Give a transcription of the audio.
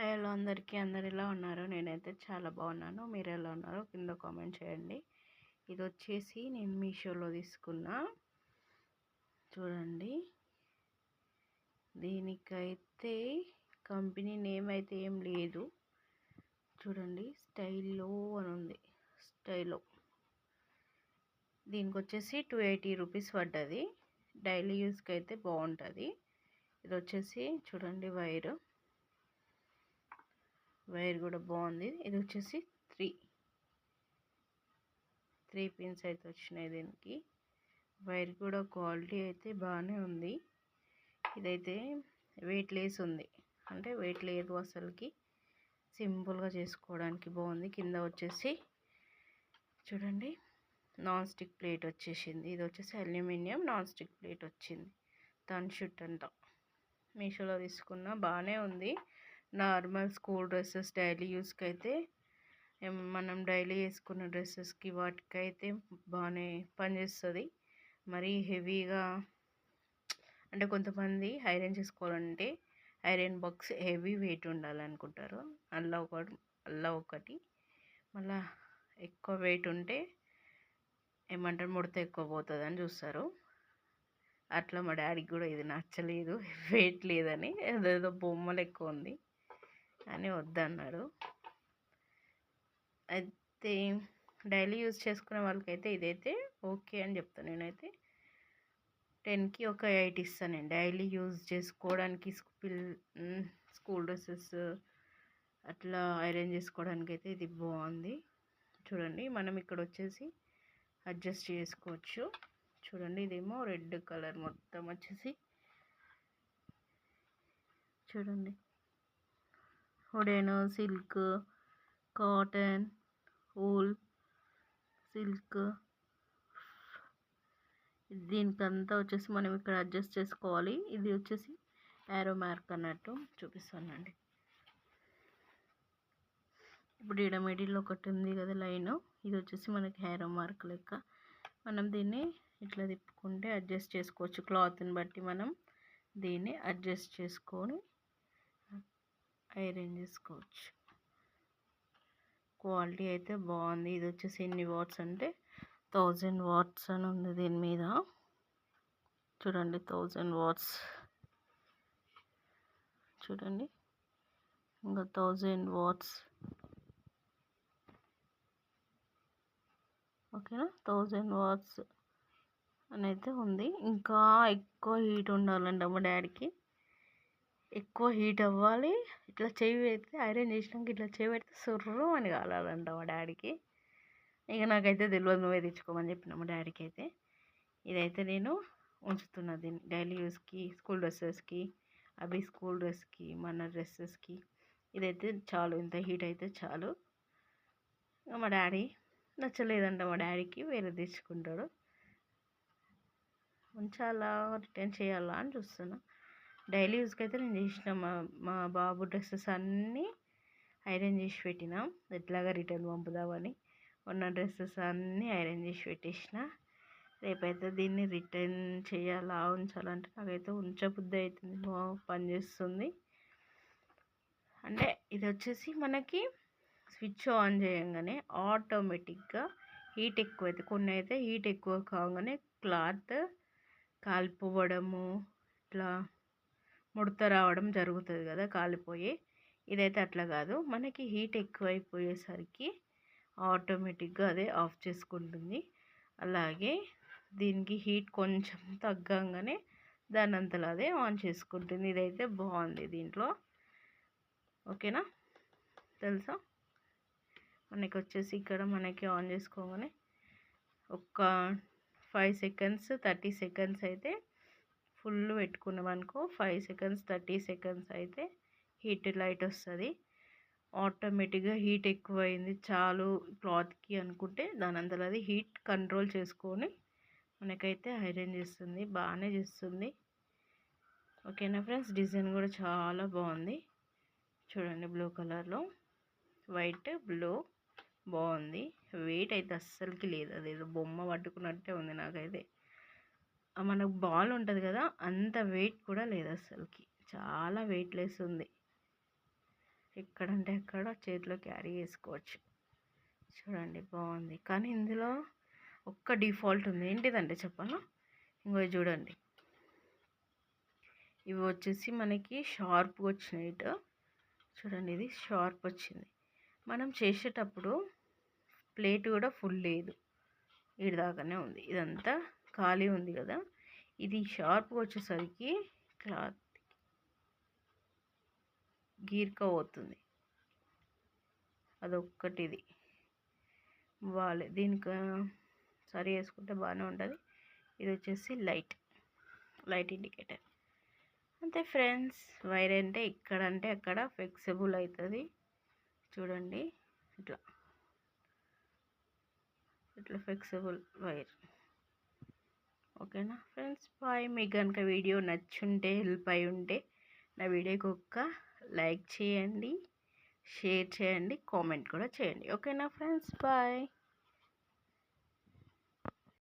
Hi hello అందరికీ. అందరు ఎలా ఉన్నారు? నేనైతే చాలా బాగున్నాను. మీరు ఎలా ఉన్నారో కింద కామెంట్ చేయండి. ఇది వచ్చేసి నేను మీషోలో తీసుకున్నా చూడండి. దీనికైతే కంపెనీ నేమ్ అయితే ఏం లేదు. చూడండి స్టైల్లో అని ఉంది. స్టైలో. దీనికి వచ్చేసి టూ ఎయిటీ రూపీస్ పడ్డది. డైలీ యూస్కి అయితే బాగుంటుంది. ఇది వచ్చేసి చూడండి వైరు. వైర్ కూడా బాగుంది. ఇది వచ్చేసి త్రీ. త్రీ పిన్స్ అయితే వచ్చినాయి దీనికి. వైర్ కూడా క్వాలిటీ అయితే బాగానే ఉంది. ఇదైతే వెయిట్ లేస్ ఉంది. అంటే వెయిట్ లేదు అసలుకి. సింపుల్గా చేసుకోవడానికి బాగుంది. కింద వచ్చేసి చూడండి నాన్ స్టిక్ ప్లేట్ వచ్చేసింది. ఇది వచ్చేసి అల్యూమినియం నాన్ స్టిక్ ప్లేట్ వచ్చింది. తన్ షుట్ అంట మీషోలో తీసుకున్న బాగానే ఉంది. నార్మల్ స్కూల్ డ్రెస్సెస్ డైలీ యూస్కి అయితే మనం డైలీ వేసుకున్న డ్రెస్సెస్కి వాటికైతే బాగానే పనిచేస్తుంది మరీ హెవీగా అంటే కొంతమంది ఐరన్ చేసుకోవాలంటే ఐరన్ బాక్స్ హెవీ వెయిట్ ఉండాలనుకుంటారు. అలా ఒకటి అలా ఒకటి. మళ్ళా ఎక్కువ వెయిట్ ఉంటే ఏమంటారు ముడత ఎక్కువ పోతుంది అని చూస్తారు. అట్లా మా డాడీకి కూడా ఇది నచ్చలేదు వెయిట్ లేదని. అదేదో బొమ్మలు ఎక్కువ ఉంది. అని వద్దన్నాడు. అయితే డైలీ యూజ్ చేసుకునే వాళ్ళకైతే ఇదైతే ఓకే అని చెప్తాను నేనైతే. టెన్కి ఒక ఎయిట్ ఇస్తాను నేను. డైలీ యూజ్ చేసుకోవడానికి పిల్ స్కూల్ డ్రెస్సెస్ అట్లా ఐరన్ చేసుకోవడానికి అయితే ఇది బాగుంది. చూడండి మనం ఇక్కడ వచ్చేసి అడ్జస్ట్ చేసుకోవచ్చు. చూడండి ఇదేమో రెడ్ కలర్ మొత్తం వచ్చేసి. చూడండి. Wooden silk cotton wool silk. దీనికంతా వచ్చేసి మనం ఇక్కడ అడ్జస్ట్ చేసుకోవాలి. ఇది వచ్చేసి యారో మార్క్ అన్నట్టు చూపిస్తానండి. ఇప్పుడు ఈడ మిడిల్లో ఒకటి ఉంది కదా లైన్. ఇది వచ్చేసి మనకి హెయిర్ మార్క్ లెక్క. మనం దీన్ని ఇట్లా తిప్పుకుంటే అడ్జస్ట్ చేసుకోవచ్చు. క్లాత్ని బట్టి మనం దీన్ని అడ్జస్ట్ చేసుకొని ఐరన్ చేసుకోవచ్చు. క్వాలిటీ అయితే బాగుంది. ఇది వచ్చేసి ఎన్ని వాట్స్ అంటే థౌజండ్ వాట్స్ అని ఉంది దీని మీద. చూడండి థౌజండ్ వాట్స్. చూడండి. ఇంకా థౌజండ్ వాట్స్. ఓకేనా? థౌజండ్ వాట్స్ అని అయితే ఉంది. ఇంకా ఎక్కువ హీట్ ఉండాలండి మా డాడీకి. ఎక్కువ హీట్ అవ్వాలి. ఇట్లా చెయ్యి పెడితే ఐరన్ చేసినాక ఇట్లా చెయ్యి పెడితే సుర్రు అని కాలాలంట మా డాడీకి. ఇక నాకైతే తెలియదు నువ్వే తెచ్చుకోమని చెప్పిన మా డాడీకి అయితే. ఇదైతే నేను ఉంచుతున్నా దీన్ని. డైలీ యూస్కి స్కూల్ డ్రెస్సెస్కి అవి స్కూల్ డ్రెస్కి మన డ్రెస్సెస్కి. ఇదైతే చాలు ఇంత హీట్ అయితే చాలు. మా డాడీ నచ్చలేదంట మా డాడీకి వేరే తెచ్చుకుంటాడు. ఉంచాలా రిటర్న్ చేయాలా అని చూస్తున్నా. డైలీ యూస్కి అయితే నేను చేసిన మా మా బాబు డ్రెస్సెస్ అన్నీ ఐరన్ చేసి పెట్టిన. ఎట్లాగా రిటర్న్ పంపుదామని ఉన్న డ్రెస్సెస్ అన్నీ ఐరన్ చేసి పెట్టేసిన. రేపైతే దీన్ని రిటర్న్ చేయాలా ఉంచాలంటే నాకైతే ఉంచబుద్ధి అవుతుంది పని చేస్తుంది. అంటే ఇది వచ్చేసి మనకి స్విచ్ ఆన్ చేయగానే ఆటోమేటిక్గా హీట్ ఎక్కువైతే కొన్ని అయితే హీట్ ఎక్కువ కాగానే క్లాత్ కాలిపోవడము ఇట్లా ముడత రావడం జరుగుతుంది కదా! కాలిపోయి. ఇదైతే అట్లా కాదు. మనకి హీట్ ఎక్కువైపోయేసరికి ఆటోమేటిక్గా అదే ఆఫ్ చేసుకుంటుంది. అలాగే దీనికి హీట్ కొంచెం తగ్గంగానే దాని అంతలా అదే ఆన్ చేసుకుంటుంది. ఇదైతే బాగుంది దీంట్లో. ఓకేనా? తెలుసా? మనకి వచ్చేసి ఇక్కడ మనకి ఆన్ చేసుకోగానే ఒక ఫైవ్ సెకండ్స్ థర్టీ సెకండ్స్ అయితే ఫుల్ పెట్టుకున్నాం అనుకో ఫైవ్ సెకండ్స్ థర్టీ సెకండ్స్ అయితే హీట్ లైట్ వస్తుంది. ఆటోమేటిక్గా హీట్ ఎక్కువైంది. చాలు క్లాత్కి అనుకుంటే దాని అంతలో అది హీట్ కంట్రోల్ చేసుకొని మనకైతే ఐరన్ చేస్తుంది బాగానే చేస్తుంది. ఓకేనా ఫ్రెండ్స్ డిజైన్ కూడా చాలా బాగుంది. చూడండి బ్లూ కలర్లో వైట్ బ్లూ బాగుంది. వెయిట్ అయితే అస్సలకి లేదు. అదేదో బొమ్మ పట్టుకున్నట్టే ఉంది నాకైతే. మనకు బాల్ ఉంటుంది కదా అంత వెయిట్ కూడా లేదు అసలుకి చాలా వెయిట్లెస్ ఉంది. ఎక్కడంటే అక్కడ చేతిలో క్యారీ చేసుకోవచ్చు. చూడండి బాగుంది. కానీ ఇందులో ఒక్క డిఫాల్ట్ ఉంది. ఏంటిదంటే చెప్పాను? ఇంకో చూడండి. ఇవి వచ్చేసి మనకి షార్ప్గా వచ్చినాయి చూడండి ఇది షార్ప్ వచ్చింది. మనం చేసేటప్పుడు ప్లేట్ కూడా ఫుల్ లేదు. ఇటు దాకానే ఉంది. ఇదంతా ఖాళీ ఉంది కదా! ఇది షార్ప్గా వచ్చేసరికి క్లాత్ గీర్క పోతుంది అదొక్కటి ఇది బాగాలే దీనికి సరి వేసుకుంటే బాగానే ఉంటుంది. ఇది వచ్చేసి లైట్ లైట్ ఇండికేటర్. అంతే ఫ్రెండ్స్ వైర్ అంటే ఇక్కడ అంటే అక్కడ ఫ్లెక్సిబుల్ అవుతుంది చూడండి ఇట్లా. ఇట్లా ఫ్లెక్సిబుల్ వైర్. ఓకేనా? Friends bye. మీకు కనుక వీడియో నచ్చుంటే హెల్ప్ అయి ఉంటే నా వీడియోకి ఒక్క లైక్ చేయండి షేర్ చేయండి కామెంట్ కూడా చేయండి. ఓకేనా ఫ్రెండ్స్? బాయ్.